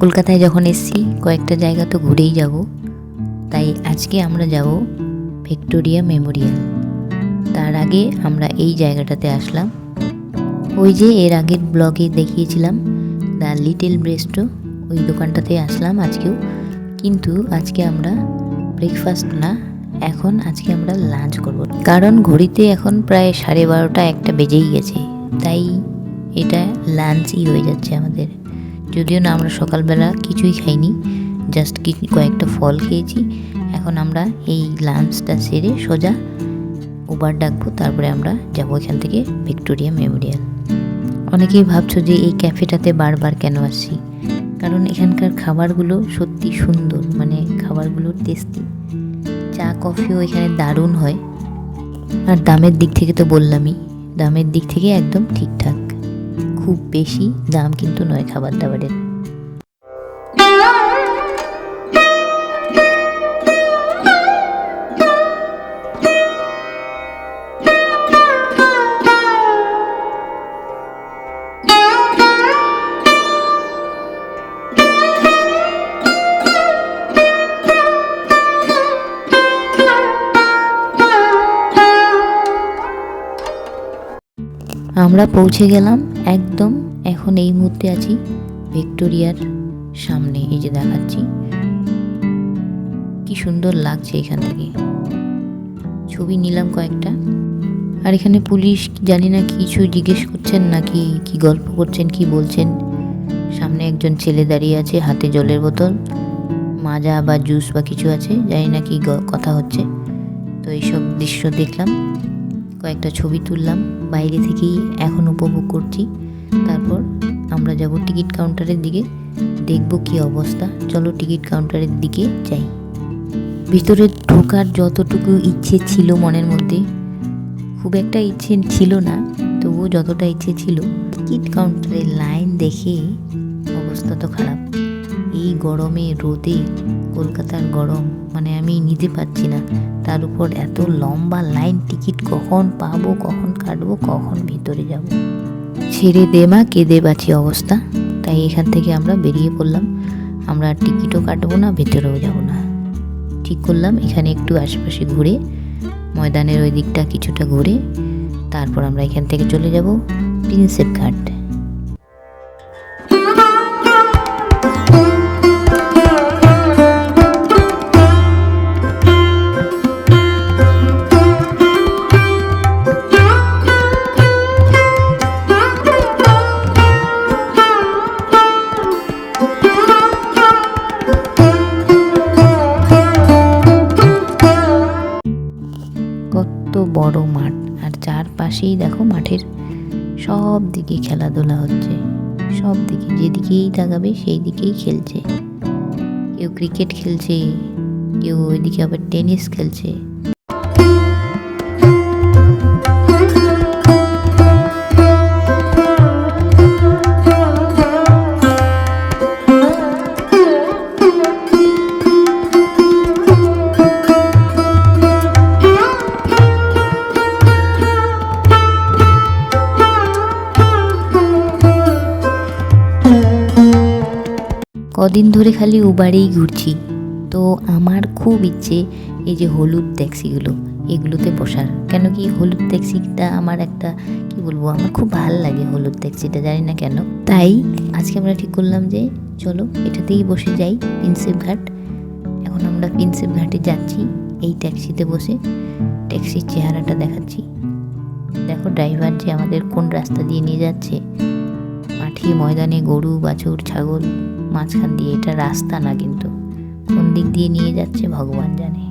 কলকাতায় যখন এসছি, কয়েকটা জায়গা তো ঘুরেই যাব। তাই আজকে আমরা যাব ভিক্টোরিয়া মেমোরিয়াল। তার আগে আমরা এই জায়গাটাতে আসলাম। ওই যে এর আগের ব্লগে দেখিয়েছিলাম, দ্য লিটল ব্রেস্টো। ওই দোকানটাতে আসলাম আজকেও। কিন্তু আজকে আমরা ব্রেকফাস্ট না, এখন আজকে আমরা লাঞ্চ করব। কারণ ঘড়িতে এখন প্রায় সাড়ে বারোটা একটা বেজেই গেছে। তাই এটা লাঞ্চই হয়ে যাচ্ছে আমাদের। যদিও না আমরা সকালবেলা কিছুই খাইনি জাস্ট কি, কয়েকটা ফল খেয়েছি। এখন আমরা এই লাঞ্চটা সেরে সোজা উবার ডাকবো, তারপরে আমরা যাব এখান থেকে ভিক্টোরিয়া মেমোরিয়াল অনেকেই ভাবছ যে এই ক্যাফেটাতে বারবার কেন আসছি? কারণ এখানকার খাবারগুলো সত্যি সুন্দর মানে খাবারগুলো টেস্টি চা কফিও এখানে দারুণ হয়। আর দামের দিক থেকে তো বললামই, দামের দিক থেকে একদম ঠিকঠাক। খুব বেশি দাম কিন্তু নয় খাবার দাবারের আমরা পৌঁছে গেলাম একদম এখন এই মুহূর্তে আছি ভিক্টোরিয়ার সামনে, এই যে দেখাচ্ছি। কি সুন্দর লাগছে এখান থেকে। ছবি নিলাম কয়েকটা। আর এখানে পুলিশ, জানি না কিছু জিজ্ঞেস করছেন নাকি কি গল্প করছেন, কি বলছেন। সামনে একজন ছেলে দাঁড়িয়ে আছে, হাতে জলের বোতল, মাজা বা জুস বা কিছু আছে, জানি না কি কথা হচ্ছে। তো এইসব দৃশ্য দেখলাম। কয়েকটা ছবি তুললাম, বাইরে থেকেই এখন উপভোগ করছি। তারপর আমরা যাব টিকিট কাউন্টারের দিকে, দেখব কি অবস্থা। চলো টিকিট কাউন্টারের দিকে যাই। ভিতরে ঢোকার যতটুকু ইচ্ছে ছিল মনের মধ্যে, খুব একটা ইচ্ছে ছিল না, তবুও যতটা ইচ্ছে ছিল, টিকিট কাউন্টারের লাইন দেখে অবস্থা তো খারাপ। এই গরমে, রোদে, কলকাতার গরম মানে আমি নিতে পারছি না। তার উপর এত লম্বা লাইন টিকিট কখন পাবো, কখন কাটবো, কখন ভিতরে যাব? ছেড়ে দে মা, কেঁদে বাঁচি অবস্থা। তাই এখান থেকে আমরা বেরিয়ে পড়লাম। আমরা টিকিটও কাটবো না, ভেতরেও যাব না। ঠিক করলাম, এখানে একটু আশেপাশে ঘুরে, ময়দানের ওই দিকটা কিছুটা ঘুরে, তারপর আমরা এখান থেকে চলে যাব প্রিন্সেপ ঘাট বড় মাঠ। আর চারপাশেই দেখো মাঠের সব দিকে খেলাধুলা হচ্ছে। সব দিকে যেদিকেই তাকাবে সেই দিকেই খেলছে। কেউ ক্রিকেট খেলছে, কেউ ওইদিকে আবার টেনিস খেলছে। কদিন ধরে খালি উবারেই ঘুরছি। তো আমার খুব ইচ্ছে এই যে হলুদ ট্যাক্সিগুলো, এগুলোতে বসার। কেন কি হলুদ ট্যাক্সিটা আমার একটা, কি বলব, আমার খুব ভালো লাগে হলুদ ট্যাক্সিটা, জানি না কেন। তাই আজকে আমরা ঠিক করলাম যে, চলো এটাতেই বসে যাই, প্রিন্সেপ ঘাট। এখন আমরা প্রিন্সেপ ঘাটে যাচ্ছি, এই ট্যাক্সিতে বসে ট্যাক্সির চেহারাটা দেখাচ্ছি। দেখো ড্রাইভার যে আমাদের কোন রাস্তা দিয়ে নিয়ে যাচ্ছে। মাঠে ময়দানে গরু, বাছুর, ছাগল। মাঝখান দিয়ে এটা রাস্তা না কিন্তু। কোন দিক দিয়ে নিয়ে যাচ্ছে ভগবান জানে।